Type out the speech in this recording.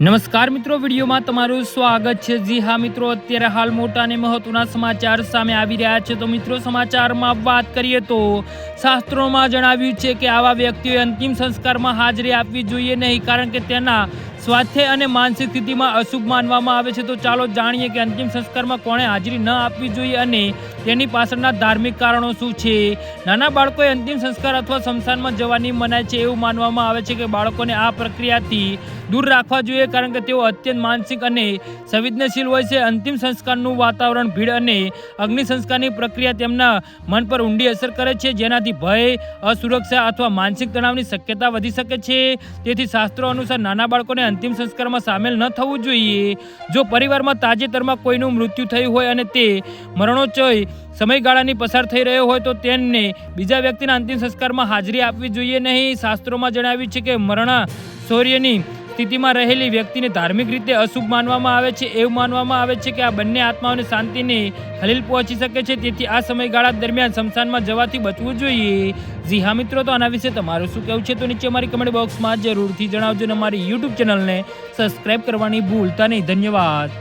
નમસ્કાર મિત્રો, વિડીયોમાં તમારું સ્વાગત છે. જી હા મિત્રો, અત્યારે હાલ મોટા અને મહત્વના સમાચાર સામે આવી રહ્યા છે. તો મિત્રો, સમાચારમાં વાત કરીએ તો શાસ્ત્રોમાં જણાવ્યું છે કે આવા વ્યક્તિઓએ અંતિમ સંસ્કારમાં હાજરી આપવી જોઈએ નહીં, કારણ કે તેના સ્વાસ્થ્ય અને માનસિક સ્થિતિમાં અશુભ માનવામાં આવે છે. તો ચાલો જાણીએ કે અંતિમ સંસ્કારમાં કોણે હાજરી ન આપવી જોઈએ અને તેની પાછળના ધાર્મિક કારણો શું છે? નાના બાળકોએ અંતિમ સંસ્કાર અથવા સ્મશાનમાં જવાની મનાય છે એવું માનવામાં આવે છે કે બાળકોને આ પ્રક્રિયાથી દૂર રાખવા જોઈએ કારણ કે તેઓ અત્યંત માનસિક અને સંવેદનશીલ હોય છે. અંતિમ સંસ્કારનું વાતાવરણ, ભીડ અને અગ્નિ સંસ્કારની પ્રક્રિયા તેમના મન પર ઊંડી અસર કરે છે, જેનાથી ભય, અસુરક્ષા અથવા માનસિક તણાવની શક્યતા વધી શકે છે. તેથી શાસ્ત્રો અનુસાર નાના બાળકોને અંતિમ સંસ્કારમાં સામેલ ન થવું જોઈએ. જો પરિવારમાં તાજેતરમાં કોઈનું મૃત્યુ થયું હોય અને તે મરણોચય સમયગાળાની પસાર થઈ રહ્યો હોય તો તેમને બીજા વ્યક્તિના અંતિમ સંસ્કારમાં હાજરી આપવી જોઈએ નહીં. શાસ્ત્રોમાં જણાવ્યું છે કે મરણા શૌર્યની સ્થિતિમાં રહેલી વ્યક્તિને ધાર્મિક રીતે અશુભ માનવામાં આવે છે. એવું માનવામાં આવે છે કે આ બંને આત્માઓને શાંતિને હલીલ પહોંચી શકે છે. તેથી આ સમયગાળા દરમિયાન શમશાનમાં જવાથી બચવું જોઈએ. જી હા મિત્રો, તો આના વિશે તમારું શું કહેવું છે? તો નીચે અમારી કમેન્ટ બોક્સમાં જરૂરથી જણાવજો અને અમારી યુટ્યુબ ચેનલને સબસ્ક્રાઇબ કરવાની ભૂલતા નહીં. ધન્યવાદ.